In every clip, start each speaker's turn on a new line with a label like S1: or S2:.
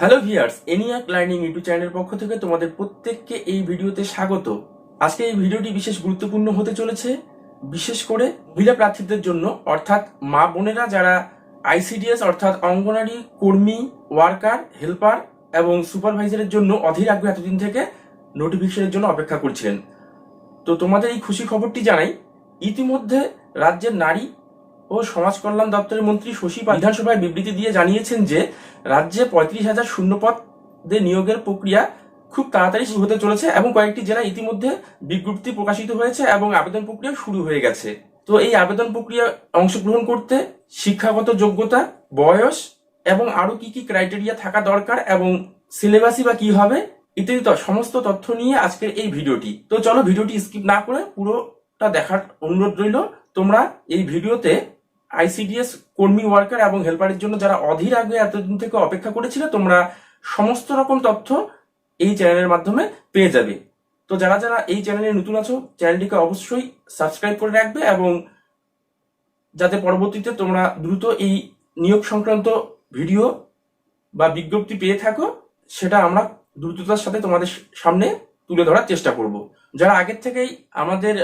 S1: Hello viewers এনিয়াক learning YouTube চ্যানেলের পক্ষ থেকে তোমাদের প্রত্যেককে এই ভিডিওতে স্বাগত। আজকে এই ভিডিওটি বিশেষ গুরুত্বপূর্ণ হতে চলেছে, বিশেষ করে মহিলা প্রার্থীদের জন্য, অর্থাৎ মা বোনেরা যারা আইসিডিএস অর্থাৎ অঙ্গনারী কর্মী, ওয়ার্কার, হেল্পার এবং সুপারভাইজারের জন্য অধীর আগ্রহ এতদিন থেকে নোটিফিকেশনের জন্য অপেক্ষা করছিলেন। তো তোমাদের এই খুশি খবরটি জানাই, ইতিমধ্যে রাজ্যের নারী ও সমাজ কল্যাণ দপ্তরের মন্ত্রী শশী বিধানসভায় বিবৃতি দিয়ে জানিয়েছেন যে, রাজ্যে পঁয়ত্রিশ হাজার শূন্যপদে নিয়োগের প্রক্রিয়া খুব তাড়াতাড়ি শুরু হতে চলেছে এবং কয়েকটি জেলায় ইতিমধ্যে বিজ্ঞপ্তি প্রকাশিত হয়েছে এবং আবেদন প্রক্রিয়া শুরু হয়ে গেছে। তো এই আবেদন প্রক্রিয়া অংশগ্রহণ করতে শিক্ষাগত যোগ্যতা, বয়স এবং আরও কি কি ক্রাইটেরিয়া থাকা দরকার এবং সিলেবাসই বা কি হবে ইত্যাদি সমস্ত তথ্য নিয়ে আজকের এই ভিডিওটি। তো চলো ভিডিওটি স্কিপ না করে পুরোটা দেখার অনুরোধ রইল, তোমরা এই ভিডিওতে আইসিডিএস কর্মী ওয়ার্কার এবং হেল্পারের জন্য যারা অধীর আগে এতদিন থেকে অপেক্ষা করেছিলে, তোমরা সমস্ত রকম তথ্য এই চ্যানেলের মাধ্যমে পেয়ে যাবে। তো যারা যারা এই চ্যানেলে নতুন আছো, চ্যানেলটিকে অবশ্যই সাবস্ক্রাইব করে রাখবে এবং যাতে পরবর্তীতে তোমরা দ্রুত এই নিয়োগ সংক্রান্ত ভিডিও বা বিজ্ঞপ্তি পেয়ে থাকো, সেটা আমরা দ্রুততার সাথে তোমাদের সামনে তুলে ধরার চেষ্টা করব। যারা আগের থেকেই আমাদের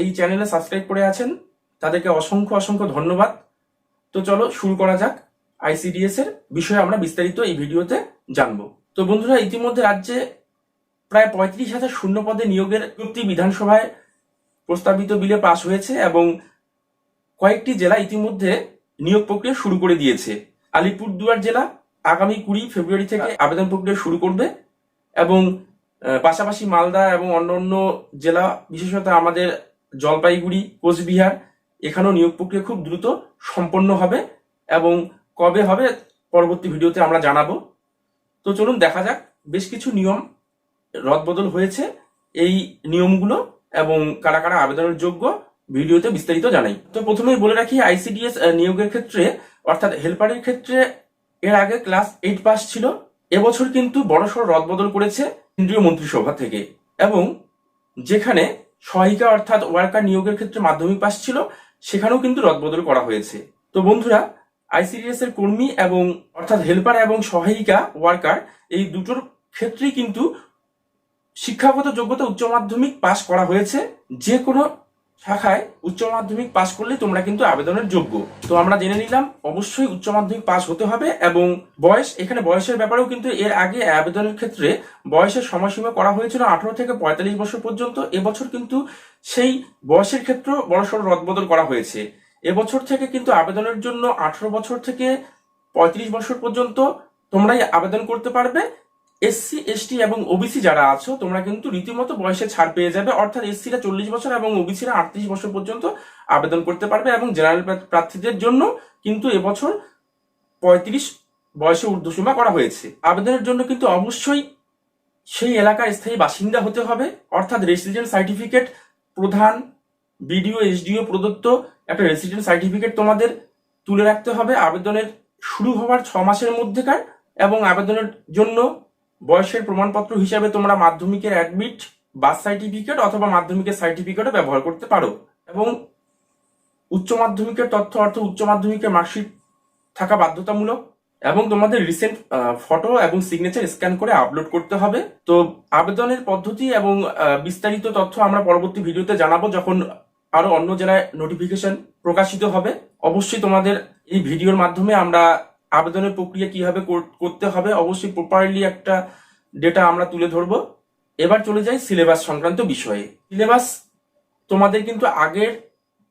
S1: এই চ্যানেলে সাবস্ক্রাইব করে আছেন তাদেরকে অসংখ্য অসংখ্য ধন্যবাদ। তো চলো শুরু করা যাক। আইসিডিএস এর বিষয়ে আমরা বিস্তারিত এই ভিডিওতে জানব। তো বন্ধুরা, ইতিমধ্যে রাজ্যে প্রায় পঁয়ত্রিশ হাজার শূন্য পদে নিয়োগের বিজ্ঞপ্তি বিধানসভায় প্রস্তাবিত বিলে পাশ হয়েছে এবং কয়েকটি জেলা ইতিমধ্যে নিয়োগ প্রক্রিয়া শুরু করে দিয়েছে। আলিপুরদুয়ার জেলা আগামী কুড়ি ফেব্রুয়ারি থেকে আবেদন প্রক্রিয়া শুরু করবে এবং পাশাপাশি মালদা এবং অন্যান্য জেলা, বিশেষত আমাদের জলপাইগুড়ি, কোচবিহার এখানেও নিয়োগ প্রক্রিয়া খুব দ্রুত সম্পন্ন হবে এবং কবে হবে পরবর্তী ভিডিওতে আমরা জানাব। তো চলুন দেখা যাক, বেশ কিছু নিয়ম রদবদল হয়েছে এই নিয়মগুলো এবং কারা কারা আবেদনের যোগ্য ভিডিওতে বিস্তারিত জানাই। তো প্রথমেই বলে রাখি, আইসিডিএস নিয়োগের ক্ষেত্রে, অর্থাৎ হেল্পারের ক্ষেত্রে এর আগে ক্লাস এইট পাস ছিল। এবছর কিন্তু বড়সড় রদবদল করেছে কেন্দ্রীয় মন্ত্রিসভা থেকে এবং যেখানে সহায়িকা অর্থাৎ ওয়ার্কার নিয়োগের ক্ষেত্রে মাধ্যমিক পাস ছিল সেখানেও কিন্তু রদবদল করা হয়েছে। তো বন্ধুরা আইসিডিএস এর কর্মী এবং, অর্থাৎ হেল্পার এবং সহায়িকা ওয়ার্কার এই দুটোর ক্ষেত্রেই কিন্তু শিক্ষাগত যোগ্যতা উচ্চ মাধ্যমিক পাশ করা হয়েছে। যে কোনো শাখায় উচ্চ মাধ্যমিক পাশ করলে তোমরা কিন্তু আবেদনের যোগ্য। তো আমরা জেনে নিলাম, অবশ্যই উচ্চ মাধ্যমিক পাশ হতে হবে এবং বয়স, এখানে বয়সের ব্যাপারেও কিন্তু এর আগে আবেদনের ক্ষেত্রে বয়সের সময়সীমা করা হয়েছিল আঠারো থেকে পঁয়তাল্লিশ বছর পর্যন্ত। এবছর কিন্তু সেই বয়সের ক্ষেত্রে বড়সড় রদবদল করা হয়েছে। এবছর থেকে কিন্তু আবেদনের জন্য আঠারো বছর থেকে পঁয়ত্রিশ বছর পর্যন্ত তোমরাই আবেদন করতে পারবে এসসি এসটি এবং ওবিসি যারা আছো, তোমরা কিন্তু রীতিমতো বয়সে ছাড় পেয়ে যাবে। অর্থাৎ এসসিরা চল্লিশ বছর এবং ওবিসিরা আটত্রিশ বছর পর্যন্ত আবেদন করতে পারবে এবং জেনারেল প্রার্থীদের জন্য কিন্তু এবছর পঁয়ত্রিশ বয়সে ঊর্ধ্বসীমা করা হয়েছে। আবেদনের জন্য কিন্তু অবশ্যই সেই এলাকার স্থায়ী বাসিন্দা হতে হবে। অর্থাৎ রেসিডেন্ট সার্টিফিকেট প্রধান বিডিও এসডিও প্রদত্ত একটা রেসিডেন্ট সার্টিফিকেট তোমাদের তুলে রাখতে হবে। আবেদনের শুরু হওয়ার ছ মাসের মধ্যেকার এবং আবেদনের জন্য বয়সের প্রমাণপত্র হিসাবে তোমরা মাধ্যমিকের অ্যাডমিট বার্থ সার্টিফিকেট অথবা মাধ্যমিকের সার্টিফিকেটও ব্যবহার করতে পারো। এবং উচ্চ মাধ্যমিকের তথ্য অর্থ উচ্চ মাধ্যমিকের মার্কশিট থাকা বাধ্যতামূলক এবং তোমাদের রিসেন্ট ফটো এবং সিগনেচার স্ক্যান করে আপলোড করতে হবে। তো আবেদনের পদ্ধতি এবং বিস্তারিত তথ্য আমরা পরবর্তী ভিডিওতে জানাব যখন আরও অন্য জেলায় নোটিফিকেশন প্রকাশিত হবে। অবশ্যই তোমাদের এই ভিডিওর মাধ্যমে আমরা আবেদনের প্রক্রিয়া কীভাবে করতে হবে, অবশ্যই প্রপারলি একটা ডেটা আমরা তুলে ধরবো। এবার চলে যাই সিলেবাস সংক্রান্ত বিষয়ে। সিলেবাস তোমাদের কিন্তু আগের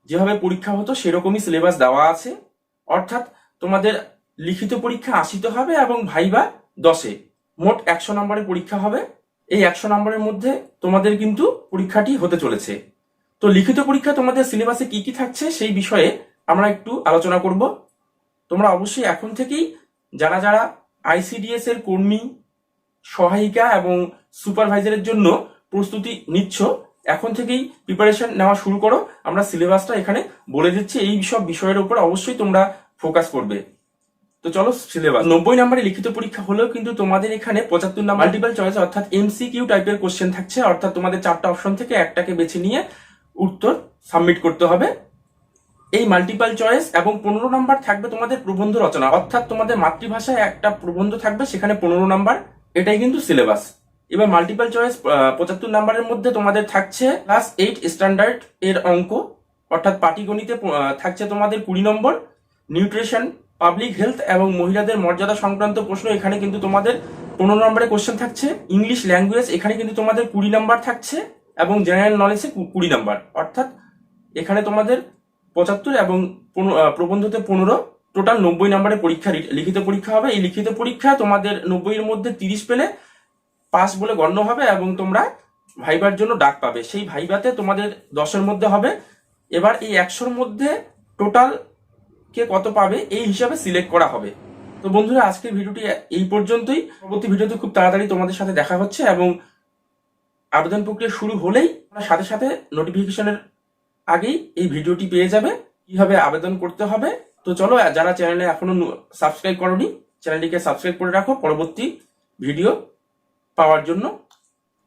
S1: যেভাবে পরীক্ষা হতো, সেরকমই সিলেবাস দেওয়া আছে। অর্থাৎ তোমাদের লিখিত পরীক্ষা আশিতে হবে এবং ভাইবা দশে। মোট একশো নম্বরের পরীক্ষা হবে। এই একশো নম্বরের মধ্যে তোমাদের কিন্তু পরীক্ষাটি হতে চলেছে। তো লিখিত পরীক্ষা তোমাদের সিলেবাসে কি কি থাকছে সেই বিষয়ে আমরা একটু আলোচনা করব। তোমরা অবশ্যই এখন থেকেই যারা যারা আইসিডিএস এর কর্মী সহায়িকা এবং সুপারভাইজারের জন্য প্রস্তুতি নিচ্ছ এখন থেকেই প্রিপারেশন নেওয়া শুরু করো। আমরা সিলেবাসটা এখানে বলে দিচ্ছি এই সব বিষয়ের উপর অবশ্যই তোমরা ফোকাস করবে। তো চলো সিলেবাস নব্বই নম্বরের লিখিত পরীক্ষা হলেও কিন্তু তোমাদের এখানে পঁচাত্তর নাম্বার মাল্টিপল চয়েস অর্থাৎ এমসিকিউ টাইপের কোশ্চেন থাকছে অর্থাৎ তোমাদের চারটা অপশন থেকে একটাকে বেছে নিয়ে উত্তর সাবমিট করতে হবে। এই মাল্টিপাল চয়েস এবং পনেরো নাম্বার থাকবে তোমাদের প্রবন্ধ রচনা। অর্থাৎ তোমাদের মাতৃভাষায় একটা প্রবন্ধ থাকবে, সেখানে পনেরো নাম্বার এটাই কিন্তু সিলেবাস এবার মাল্টিপাল চয়েস পঁচাত্তর নাম্বারের মধ্যে তোমাদের থাকছে ক্লাস এইট স্ট্যান্ডার্ড এর অঙ্ক। অর্থাৎ পাটিগণিতে থাকছে তোমাদের কুড়ি নম্বর নিউট্রিশন পাবলিক হেলথ এবং মহিলাদের মর্যাদা সংক্রান্ত প্রশ্ন, এখানে কিন্তু তোমাদের পনেরো নম্বরে কোশ্চেন থাকছে। ইংলিশ ল্যাঙ্গুয়েজ এখানে কিন্তু তোমাদের কুড়ি নাম্বার থাকছে এবং জেনারেল নলেজে কুড়ি নাম্বার অর্থাৎ এখানে তোমাদের পঁচাত্তর এবং প্রবন্ধতে পনেরো। টোটাল নব্বই নম্বরের পরীক্ষা লিখিত পরীক্ষা হবে। এই লিখিত পরীক্ষা তোমাদের নব্বইয়ের মধ্যে তিরিশ পেলে পাস বলে গণ্য হবে এবং তোমরা ভাইবার জন্য ডাক পাবে। সেই ভাইবাতে তোমাদের দশের মধ্যে হবে। এবার এই একশোর মধ্যে টোটাল কে কত পাবে এই হিসাবে সিলেক্ট করা হবে। তো বন্ধুরা, আজকের ভিডিওটি এই পর্যন্তই। পরবর্তী ভিডিওতে খুব তাড়াতাড়ি তোমাদের সাথে দেখা হচ্ছে এবং আবেদন প্রক্রিয়া শুরু হলেই সাথে সাথে নোটিফিকেশনের আগেই এই ভিডিওটি পেয়ে যাবে কীভাবে আবেদন করতে হবে। তো চলো যারা চ্যানেলে এখনও সাবস্ক্রাইব করনি চ্যানেলটিকে সাবস্ক্রাইব করে রাখো। পরবর্তী ভিডিও পাওয়ার জন্য।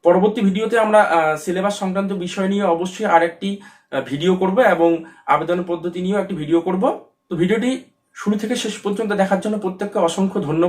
S1: পরবর্তী ভিডিওতে আমরা সিলেবাস সংক্রান্ত বিষয় নিয়ে অবশ্যই আরেকটি আহ, ভিডিও করব এবং আবেদন পদ্ধতি নিয়েও একটি ভিডিও করব। তো ভিডিওটি শুরু থেকে শেষ পর্যন্ত দেখার জন্য প্রত্যেককে অসংখ্য ধন্যবাদ।